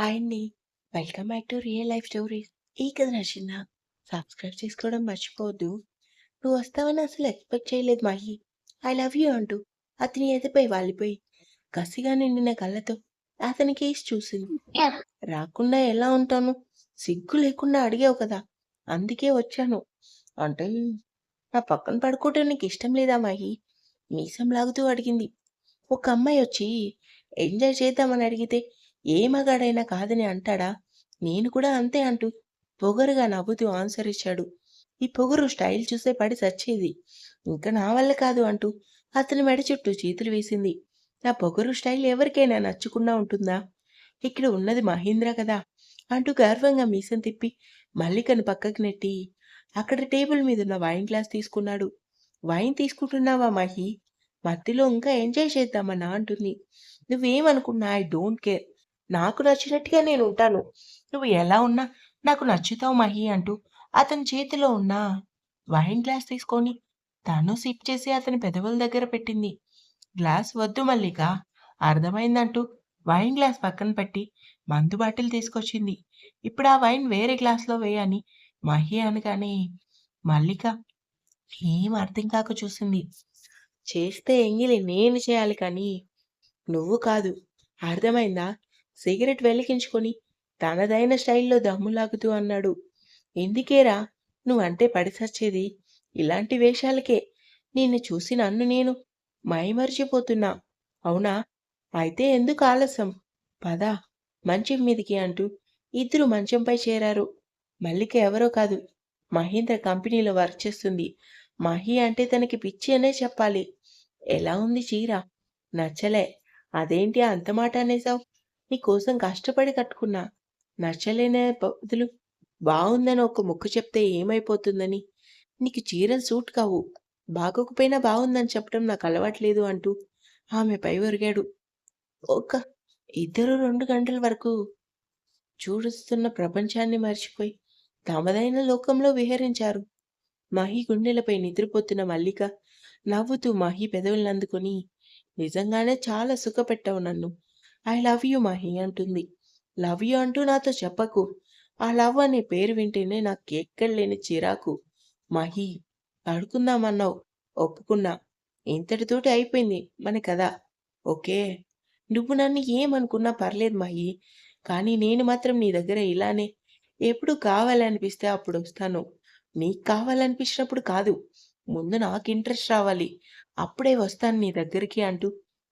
Hi అండి. Welcome back to real life stories. ఈ కథ నచ్చిందా? సబ్స్క్రైబ్ చేసుకోవడం మర్చిపోవద్దు. నువ్వు వస్తావని అసలు ఎక్స్‌పెక్ట్ చేయలేదు మాహి. ఐ లవ్ యూ అంటూ అతని ఎదపై వాలిపోయి కసిగా నిండిన కళ్ళతో అతని కేసి చూసింది. రాకుండా ఎలా ఉంటాను? సిగ్గు లేకుండా అడిగావు కదా! అందుకే వచ్చాను. అంటే నా పక్కన పడుకోవటం నీకు ఇష్టం లేదా మాహి? మీసం లాగుతూ అడిగింది. ఒక అమ్మాయి వచ్చి ఎంజాయ్ చేద్దామని అడిగితే ఏ మగాడైనా కాదని అంటాడా? నేను కూడా అంతే అంటూ పొగరుగా నవ్వుతూ ఆన్సర్ ఇచ్చాడు. ఈ పొగరు స్టైల్ చూసే పడి చచ్చేది. ఇంకా నా వల్ల కాదు అంటూ అతని మెడ చుట్టూ చేతులు వేసింది. నా పొగరు స్టైల్ ఎవరికైనా నచ్చకుండా ఉంటుందా? ఇక్కడ ఉన్నది మహేంద్ర కదా! అంటూ గర్వంగా మీసం తిప్పి మల్లికను పక్కకి నెట్టి అక్కడ టేబుల్ మీద ఉన్న వైన్ గ్లాస్ తీసుకున్నాడు. వైన్ తీసుకుంటున్నావా మహి? మధ్యలో ఇంకా ఎంజాయ్ చేద్దామన్నా అంటుంది. నువ్వేమనుకున్నా ఐ డోంట్ కేర్. నాకు నచ్చినట్టుగా నేను ఉంటాను నువ్వు ఎలా ఉన్నా నాకు నచ్చుతావు మహి అంటూ అతని చేతిలో ఉన్న వైన్ గ్లాస్ తీసుకొని తను సిప్ చేసి అతని పెదవుల దగ్గర పెట్టింది. గ్లాస్ వద్దు మల్లిక అర్థమైందంటూ వైన్ గ్లాస్ పక్కన పెట్టి మందు బాటిల్ తీసుకొచ్చింది. ఇప్పుడు ఆ వైన్ వేరే గ్లాస్‌లో వేయని మహి అనగానే మల్లిక ఏం అర్థం కాక చూసింది. చేస్తే ఎంగిలి నేను చేయాలి కానీ నువ్వు కాదు. అర్థమైందా? సిగరెట్ వెలిగించుకొని తనదైన స్టైల్‌లో దమ్ము లాగుతూ అన్నాడు. ఎందుకేరా నువ్వంటే పడిసచ్చేది ఇలాంటి వేషాలకే. నిన్ను చూసి నన్ను నేను మైమరిచిపోతున్నా. అవునా? అయితే ఎందుకు ఆలస్యం? పద మంచం మీదికి అంటూ ఇద్దరు మంచంపై చేరారు. మల్లిక ఎవరో కాదు. మహేంద్ర కంపెనీలో వర్క్ చేస్తుంది. మహి అంటే తనకి పిచ్చి అనే చెప్పాలి. ఎలా ఉంది చీర? నచ్చలే. అదేంటి అంత మాట అనేసావు? నీకోసం కష్టపడి కట్టుకున్నా. నచ్చలేనే బదులు బాగుందని ఒక ముక్కు చెప్తే ఏమైపోతుందని? నీకు చీరలు సూట్ కావు. బాగోకపోయినా బాగుందని చెప్పడం నాకు అలవాట్లేదు అంటూ ఆమె పై ఒరిగాడు. ఒక ఇద్దరు రెండు గంటల వరకు చూడుస్తున్న ప్రపంచాన్ని మర్చిపోయి తమదైన లోకంలో విహరించారు. మహి గుండెలపై నిద్రపోతున్న మల్లిక నవ్వుతూ మహి పెదవులనందుకొని నిజంగానే చాలా సుఖపెట్టావు నన్ను. ఐ లవ్ యూ మహి అంటుంది. లవ్ యూ అంటూ నాతో చెప్పకు. ఆ లవ్ అనే పేరు వింటేనే నాకు ఎక్కడలేని చిరాకు. మహి పడుకుందామన్నావు. ఒప్పుకున్నా. ఇంతటితోటి అయిపోయింది మన కథ. ఓకే. నువ్వు నన్ను ఏమనుకున్నా పర్లేదు మహి. కానీ నేను మాత్రం నీ దగ్గర ఇలానే ఎప్పుడు కావాలనిపిస్తే అప్పుడు వస్తాను నీకు కావాలనిపించినప్పుడు కాదు. ముందు నాకు ఇంట్రెస్ట్ రావాలి. అప్పుడే వస్తాను నీ దగ్గరికి అంటూ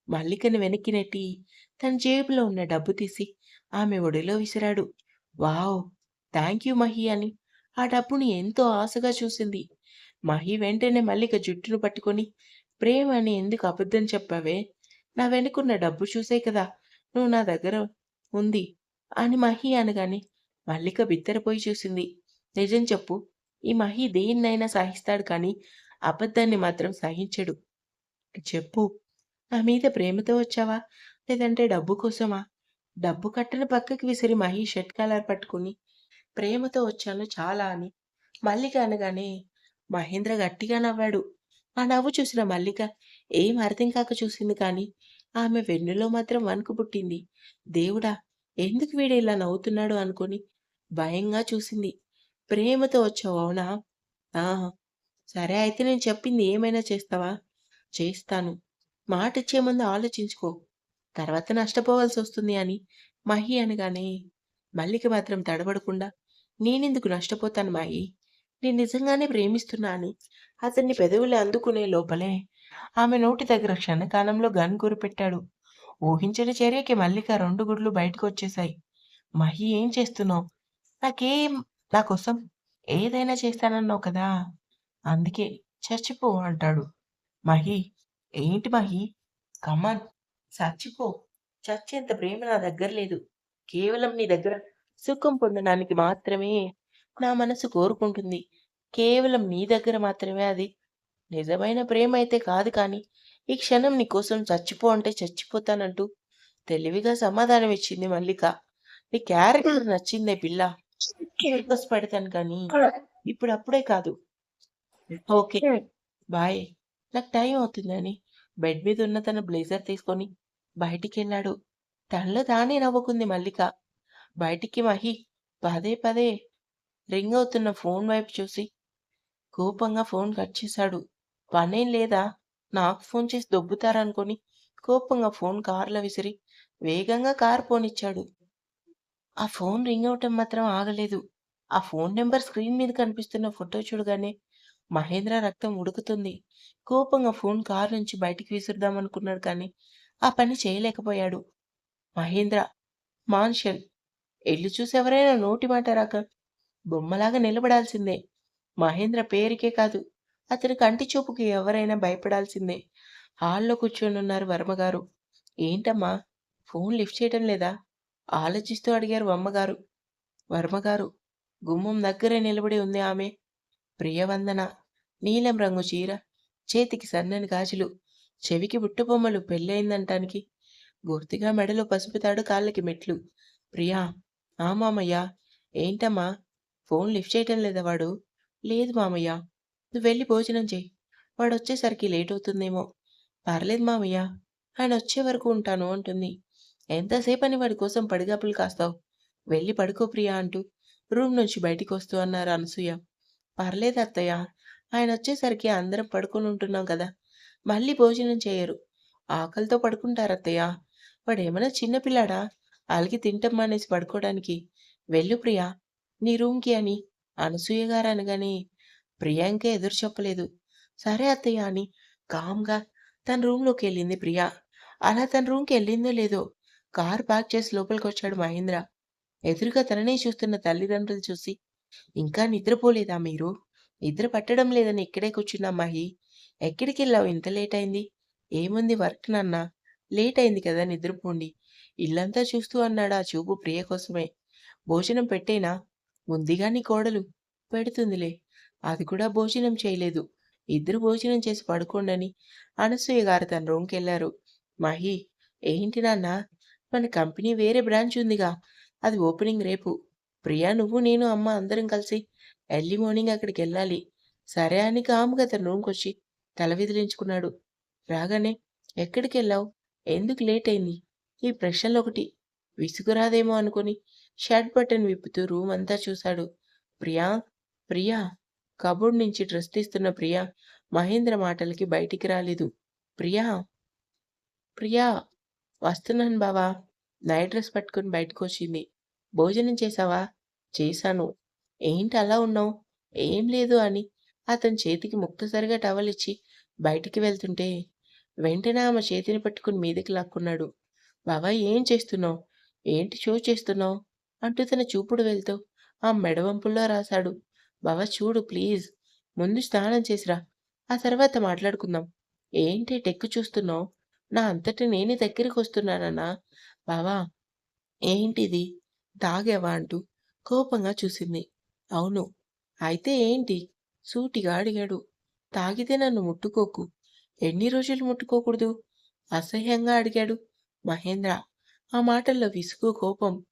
మల్లికను వెనక్కి నెట్టి తన జేబులో ఉన్న డబ్బు తీసి ఆమె ఒడిలో విసిరాడు. వావ్! థ్యాంక్ యూ మహి అని ఆ డబ్బుని ఎంతో ఆశగా చూసింది. మహి వెంటనే మల్లిక జుట్టును పట్టుకొని ప్రేమ అని ఎందుకు అబద్ధం చెప్పావే? నా వెనుకున్న డబ్బు చూసే కదా నువ్వు నా దగ్గర ఉంది అని మహి అనగానే మల్లిక బిత్తరపోయి చూసింది. నిజం చెప్పు. ఈ మహి దేన్నైనా సహిస్తాడు కానీ అబద్ధాన్ని మాత్రం సహించడు. చెప్పు. నా మీద ప్రేమతో వచ్చావా? లేదంటే డబ్బు కోసమా? డబ్బు కట్టను పక్కకి విసిరి మహి షర్ట్ కలర్ పట్టుకుని ప్రేమతో వచ్చాను చాలా అని మల్లిక అనగానే మహేంద్ర గట్టిగా నవ్వాడు. ఆ నవ్వు చూసిన మల్లిక ఏం అర్థం కాక చూసింది కానీ ఆమె వెన్నులో మాత్రం వణుకు పుట్టింది. దేవుడా! ఎందుకు వీడు ఇలా నవ్వుతున్నాడు అనుకొని భయంగా చూసింది. ప్రేమతో వచ్చావు అవునా? ఆ! సరే అయితే నేను చెప్పింది ఏమైనా చేస్తావా? చేస్తాను. మాటిచ్చే ముందు ఆలోచించుకో. తర్వాత నష్టపోవాల్సి వస్తుంది అని మహి అనగానే మల్లిక మాత్రం తడబడకుండా నేనెందుకు నష్టపోతాను మహి? నేను నిజంగానే ప్రేమిస్తున్నా అని అతన్ని పెదవులు అందుకునే లోపలే ఆమె నోటి దగ్గర క్షణకాలంలో గన్ గురిపెట్టాడు. ఊహించని చర్యకి మల్లిక రెండు గుడ్లు బయటకు వచ్చేశాయి మహి ఏం చేస్తున్నావు? నాకేం నా కోసం ఏదైనా చేస్తానన్నావు కదా! అందుకే చచ్చిపో అంటాడు. మహి ఏంటి మహి? కమాన్ చచ్చిపో. చచ్చేంత ప్రేమ నా దగ్గర లేదు. కేవలం నీ దగ్గర సుఖం పొందడానికి మాత్రమే నా మనసు కోరుకుంటుంది. కేవలం నీ దగ్గర మాత్రమే అది నిజమైన ప్రేమ అయితే కాదు కానీ ఈ క్షణం నీకోసం చచ్చిపో అంటే చచ్చిపోతానంటూ తెలివిగా సమాధానం ఇచ్చింది మల్లిక. నీ క్యారెక్టర్ నచ్చిందే పిల్ల. ఫోకస్ పెడతాను కానీ ఇప్పుడు అప్పుడే కాదు. ఓకే. బాయ్. నాకు టైం అవుతుందని బెడ్ మీద ఉన్న తన బ్లేజర్ తీసుకొని బయటికెళ్ళాడు. తనలో తానే నవ్వుకుంది మల్లిక. బయటికి మహి పదే పదే రింగ్ అవుతున్న ఫోన్ వైపు చూసి కోపంగా ఫోన్ కట్ చేశాడు పనేం లేదా నాకు ఫోన్ చేసి దొబ్బుతారనుకొని కోపంగా ఫోన్ కారులో విసిరి వేగంగా కారు పోనిచ్చాడు ఆ ఫోన్ రింగ్ అవటం మాత్రం ఆగలేదు ఆ ఫోన్ నెంబర్ స్క్రీన్ మీద కనిపిస్తున్న ఫోటో చూడగానే మహేంద్ర రక్తం ఉడుకుతుంది. కోపంగా ఫోన్ కారు నుంచి బయటికి విసురుదామనుకున్నాడు కానీ ఆ పని చేయలేకపోయాడు. మహేంద్ర మాన్షన్ ఎల్లు చూసి ఎవరైనా నోటి మాట రాక బొమ్మలాగా నిలబడాల్సిందే. మహేంద్ర పేరుకే కాదు అతని కంటి చూపుకి ఎవరైనా భయపడాల్సిందే. హాల్లో కూర్చొని ఉన్నారు వర్మగారు. ఏంటమ్మా ఫోన్ లిఫ్ట్ చేయటం లేదా? ఆలోచిస్తూ అడిగారు అమ్మగారు వర్మగారు గుమ్మం దగ్గరే నిలబడి ఉంది ఆమె. ప్రియవందన. నీలం రంగు చీర చేతికి సన్నని గాజులు చెవికి బుట్టబొమ్మలు పెళ్ళయిందంటానికి. గుర్తిగా మెడలో పసుపుతాడు కాళ్ళకి మెట్లు. ప్రియా ఆ మామయ్య. ఏంటమ్మా? ఫోన్ లిఫ్ట్ చేయటం లేదా వాడు? లేదు మామయ్య. నువ్వు వెళ్ళి భోజనం చెయ్యి వాడు వచ్చేసరికి లేట్ అవుతుందేమో. పర్లేదు మామయ్య. ఆయన వచ్చే వరకు ఉంటాను అంటుంది. ఎంతసేపు అని వాడి కోసం పడిగాపులు కాస్తావు? వెళ్ళి పడుకో ప్రియా అంటూ రూమ్ నుంచి బయటికి వస్తూ అన్నారు అనసూయ. పర్లేదు అత్తయ్య. ఆయన వచ్చేసరికి అందరం పడుకొని ఉంటున్నాం కదా. మళ్ళీ భోజనం చేయరు. ఆకలితో పడుకుంటారు అత్తయ్య. వాడేమైనా చిన్నపిల్లాడా అలిగి తింటం మానేసి పడుకోవడానికి. వెళ్ళు ప్రియా. నీ రూమ్కి అని. అనసూయ గారు అనగానే ప్రియాంక ఎదురు చెప్పలేదు. సరే అత్తయ్య అని కామ్గా తన రూమ్లోకి వెళ్ళింది ప్రియా. అలా తన రూమ్కి వెళ్ళిందో లేదో కారు పార్క్ చేసి లోపలికి వచ్చాడు మహేంద్ర. ఎదురుగా తననే చూస్తున్న తల్లిదండ్రులు చూసి ఇంకా నిద్రపోలేదా మీరు? నిద్ర పట్టడం లేదని ఇక్కడే కూర్చున్నా మహి. ఎక్కడికి వెళ్ళావు? ఇంత లేట్ అయింది. ఏముంది వర్క్ నాన్న? లేట్ అయింది కదా నిద్రపోండి. ఇల్లంతా చూస్తూ అన్నాడు ఆ చూపు ప్రియ కోసమే. భోజనం పెట్టేనా? ముందుగా నీ కోడలు. పెడుతుందిలే. అది కూడా భోజనం చేయలేదు. ఇద్దరు భోజనం చేసి పడుకోండని అనసూయ గారు తన రూమ్కి వెళ్ళారు. మహి ఏంటి నాన్న? మన కంపెనీ వేరే బ్రాంచ్ ఉందిగా. అది ఓపెనింగ్ రేపు. ప్రియా నువ్వు నేను అమ్మ అందరం కలిసి ఎర్లీ మార్నింగ్ అక్కడికి వెళ్ళాలి. సరే అని కాముగా తన రూమ్కి వచ్చి తల విదిలించుకున్నాడు. రాగానే ఎక్కడికి వెళ్ళావు? ఎందుకు లేట్ అయింది? ఈ ప్రశ్నలు ఒకటి. విసుగురాదేమో అనుకుని షర్ట్ బటన్ విప్పుతూ రూమ్ అంతా చూశాడు. ప్రియా ప్రియా కబోర్డ్ నుంచి డ్రెస్ తీస్తున్న ప్రియా మహేంద్ర మాటలకి బయటికి రాలేదు. ప్రియా ప్రియా వస్తున్నాను బావా. నైట్ డ్రెస్ పట్టుకుని బయటకు వచ్చింది భోజనం చేశావా? చేశాను. ఏంటి అలా ఉన్నావు? ఏం లేదు అని అతని చేతికి ముక్తసరిగా టవల్ ఇచ్చి బయటికి వెళ్తుంటే వెంటనే ఆమె చేతిని పట్టుకుని మీదకి లాక్కున్నాడు. బాబా ఏం చేస్తున్నావు? ఏంటి షో చేస్తున్నావు? అంటూ తన చూపుడు వెళ్తూ ఆ మెడవంపుల్లో రాశాడు. బాబా చూడు ప్లీజ్ ముందు స్నానం చేసిరా ఆ తర్వాత మాట్లాడుకుందాం. ఏంటి టెక్కు చూస్తున్నావు? నా అంతటి నేనే దగ్గరికి వస్తున్నానన్నా. బావా ఏంటిది? తాగావా అంటూ కోపంగా చూసింది. అవును. అయితే ఏంటి సూటిగా అడిగాడు. తాగితే నన్ను ముట్టుకోకు. ఎన్ని రోజులు ముట్టుకోకూడదు అసహ్యంగా అడిగాడు మహేంద్ర. ఆ మాటల్లో విసుగు కోపం.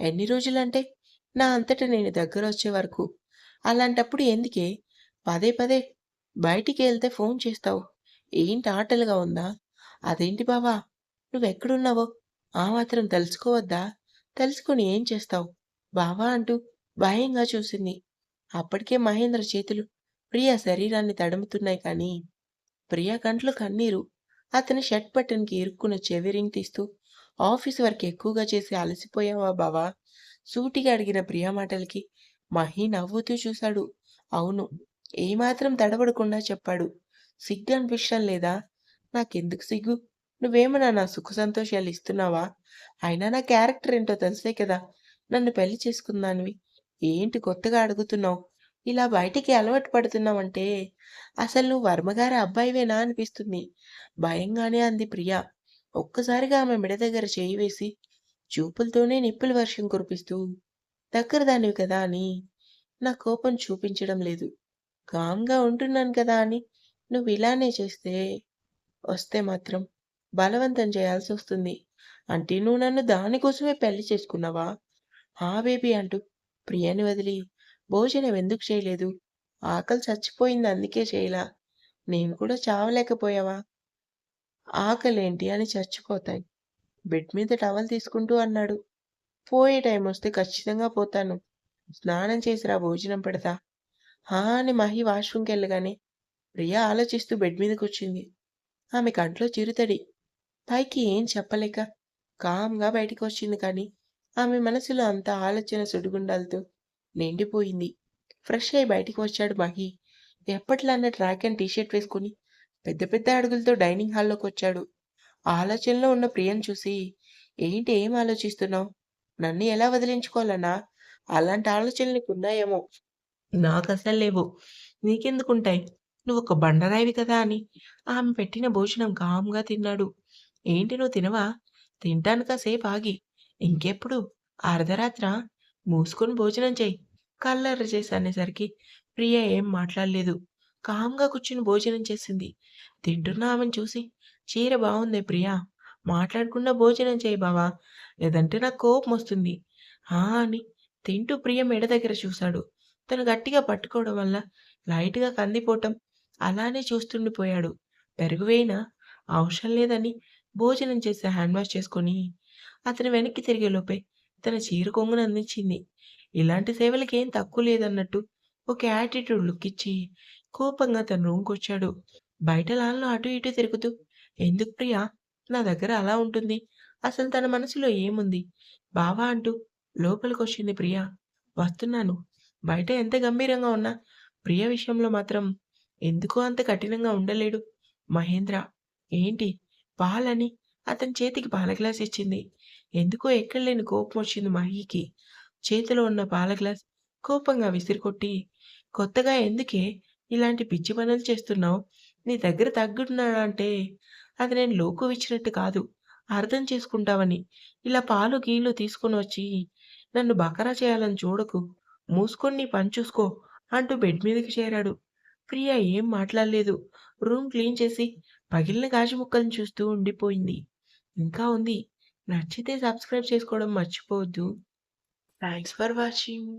ఎన్ని రోజులంటే? నా అంతట నేను దగ్గర వచ్చే వరకు. అలాంటప్పుడు ఎందుకే? పదే పదే. బయటికి వెళ్తే ఫోన్ చేస్తావు. ఏంటి ఆటలుగా ఉందా? అదేంటి బావా? నువ్వెక్కడున్నావో? ఆ మాత్రం తెలుసుకోవద్దా? తెలుసుకుని ఏం చేస్తావు? బావా అంటూ భయంగా చూసింది. అప్పటికే మహేంద్ర చేతులు ప్రియ శరీరాన్ని తడుముతున్నాయి కానీ ప్రియ కంట్లు కన్నీరు. అతని షర్ట్ బటన్కి ఇరుక్కున్న చెవి రింగ్ తీస్తూ ఆఫీస్ వర్క్ ఎక్కువగా చేసి అలసిపోయావా బావా? సూటిగా అడిగిన ప్రియా మాటలకి మహి నవ్వుతూ చూశాడు. అవును ఏమాత్రం తడబడకుండా చెప్పాడు. సిగ్గు అనిపించడం లేదా? నాకెందుకు సిగ్గు? నువ్వేమన్నా నా సుఖ సంతోషాలు ఇస్తున్నావా? అయినా నా క్యారెక్టర్ ఏంటో తెలిసే కదా. నన్ను పెళ్ళి చేసుకుందానివి. ఏంటి కొత్తగా అడుగుతున్నావు? ఇలా బయటికి అలవాటు పడుతున్నావంటే అసలు నువ్వు వర్మగారి అబ్బాయివేనా అనిపిస్తుంది. భయంగానే అంది ప్రియా. ఒక్కసారిగా ఆమె మెడ దగ్గర చేయి వేసి చూపులతోనే నిప్పుల వర్షం కురిపిస్తూ దగ్గర దానివి కదా అని నా కోపం చూపించడం లేదు. కామ్గా ఉంటున్నాను కదా అని నువ్వు ఇలానే చేస్తే వస్తే మాత్రం బలవంతం చేయాల్సి వస్తుంది. అంటే నువ్వు నన్ను దానికోసమే పెళ్ళి చేసుకున్నావా? ఆ బేబీ అంటూ ప్రియని వదిలి భోజనం ఎందుకు చేయలేదు? ఆకలి చచ్చిపోయింది అందుకే చేయలా. నేను కూడా చావలేకపోయావా? ఆకలేంటి అని చచ్చిపోతాయి. బెడ్ మీద టవల్ తీసుకుంటూ అన్నాడు. పోయే టైం వస్తే ఖచ్చితంగా పోతాను. స్నానం చేసిరా భోజనం పెడతా. హా అని మహి వాష్రూమ్కి వెళ్ళగానే ప్రియా ఆలోచిస్తూ బెడ్ మీదకి వచ్చింది. ఆమె కంట్లో చిరుతడి. పైకి ఏం చెప్పలేక కామ్గా బయటికి వచ్చింది కానీ ఆమె మనసులో అంత ఆలోచన సుడిగుండాలతో నిండిపోయింది. ఫ్రెష్ అయి బయటికి వచ్చాడు మహి. ఎప్పట్లన్న ట్రాక్ అండ్ టీషర్ట్ వేసుకుని పెద్ద పెద్ద అడుగులతో డైనింగ్ హాల్లోకి వచ్చాడు ఆలోచనలో ఉన్న ప్రియను చూసి ఏంటి ఏం ఆలోచిస్తున్నావు? నన్ను ఎలా వదిలించుకోవాలన్నా? అలాంటి ఆలోచనలు నీకు ఉన్నాయేమో నాకు అసలు లేవు. నీకెందుకుంటాయి? నువ్వు ఒక బండరాయివి కదా అని ఆమె పెట్టిన భోజనం కామ్గా తిన్నాడు. ఏంటి నువ్వు తినవా? తింటాను కాసేపు ఆగి. ఇంకెప్పుడు? అర్ధరాత్ర? మూసుకొని భోజనం చెయ్యి కల్లర్ర చేసి అనేసరికి ప్రియ ఏం మాట్లాడలేదు. కామ్గా కూర్చుని భోజనం చేసింది. తింటున్నా ఆమెను చూసి. చీర బాగుంది ప్రియా. మాట్లాడకుండా భోజనం చేయి బావా. లేదంటే నాకు కోపం వస్తుంది. ఆ అని తింటూ ప్రియ మెడ దగ్గర చూశాడు. తను గట్టిగా పట్టుకోవడం వల్ల లైట్గా కందిపోవటం అలానే చూస్తుండిపోయాడు. పెరుగు వేయినా? అవసరం లేదని భోజనం చేసి హ్యాండ్ వాష్ చేసుకొని అతను వెనక్కి తిరిగే లోపే తన చీర కొంగును అందించింది. ఇలాంటి సేవలకి ఏం తక్కువ లేదన్నట్టు ఒక యాటిట్యూడ్ లుక్ ఇచ్చి కోపంగా తన రూమ్కి వచ్చాడు. బయట లాన్లో అటు ఇటు తిరుగుతూ ఎందుకు ప్రియా నా దగ్గర అలా ఉంటుంది. అసలు తన మనసులో ఏముంది? బావా అంటూ లోపలికి వచ్చింది ప్రియా. వస్తున్నాను. బయట ఎంత గంభీరంగా ఉన్నా ప్రియ విషయంలో మాత్రం ఎందుకో అంత కఠినంగా ఉండలేడు. మహేంద్ర ఏంటి? పాలని అతని చేతికి పాల గ్లాస్ ఇచ్చింది. ఎందుకో ఎక్కడలేని కోపం వచ్చింది మహికి. చేతిలో ఉన్న పాల గ్లాస్ కోపంగా విసిరికొట్టి కొత్తగా ఎందుకే ఇలాంటి పిచ్చి పనులు చేస్తున్నావు? నీ దగ్గర తగ్గుతున్నాడా అంటే అది నేను లోకు ఇచ్చినట్టు కాదు. అర్థం చేసుకుంటావని. ఇలా పాలు గీలు తీసుకొని వచ్చి నన్ను బకరా చేయాలని చూడకు. మూసుకొని నీ పని చూసుకో అంటూ బెడ్ మీదకి చేరాడు. ప్రియా ఏం మాట్లాడలేదు. రూమ్ క్లీన్ చేసి పగిలిన గాజు ముక్కలను చూస్తూ ఉండిపోయింది. ఇంకా ఉంది. నచ్చితే సబ్స్క్రైబ్ చేసుకోవడం మర్చిపోవద్దు. Thanks for watching